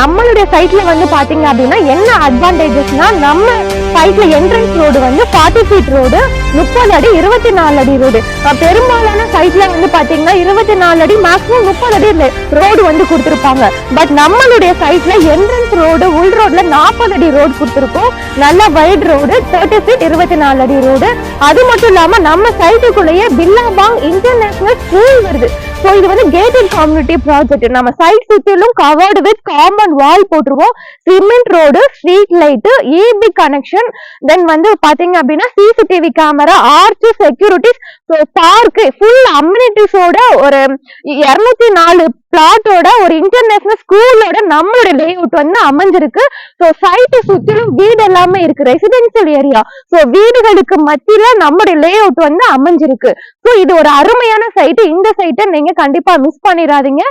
நம்மளுடைய சைட்ல வந்து பாத்தீங்க அப்படின்னா என்ன அட்வான்டேஜஸ்னா நம்ம சைட்ல என்ட்ரன்ஸ் ரோடு வந்து ஃபார்ட்டி ஃபீட் ரோடு முப்பது அடி இருபத்தி நாலு அடி ரோடு பெரும்பாலான சைட்ல வந்து பாத்தீங்கன்னா இருபத்தி நாலு அடி மேக்ஸிமம் முப்பது அடி ரோடு வந்து கொடுத்துருப்பாங்க. பட் நம்மளுடைய சைட்ல என்ட்ரன்ஸ் ரோடு உள் ரோட்ல நாற்பது அடி ரோடு கொடுத்துருக்கோம். நல்ல வைட் ரோடு தேர்ட்டி ஃபீட் இருபத்தி நாலு அடி ரோடு அது மட்டும் இல்லாம நம்ம சைட்டுக்குள்ளேயே பில்லாபாங் இன்டர்நேஷனல் ஸ்கூல் வருது. ஸோ இது வந்து கேட்டட் கம்யூனிட்டி ப்ராஜெக்ட் நம்ம சைட் சுற்றிலும் கவர்டு வித் காம்பவுண்ட் வால் போட்டுருவோம். Cement road street light EB connection then வந்து பாத்தீங்க அப்படின்னா CCTV camera arch securities park full அம்யூனிட்டிஸோட ஒரு இருநூத்தி நாலு பிளாட்டோட ஒரு இன்டர்நேஷனல் ஸ்கூலோட நம்மளோட லேஅவுட் வந்து அமைஞ்சிருக்கு. ஸோ சைட்டு சுற்றிலும் வீடு எல்லாமே இருக்கு ரெசிடென்சியல் ஏரியா ஸோ வீடுகளுக்கு மத்தியில நம்மளுடைய லேஅவுட் வந்து அமைஞ்சிருக்கு. ஸோ இது ஒரு அருமையான சைட்டு இந்த சைட்டை நீங்க கண்டிப்பா மிஸ் பண்ணிடாதீங்க.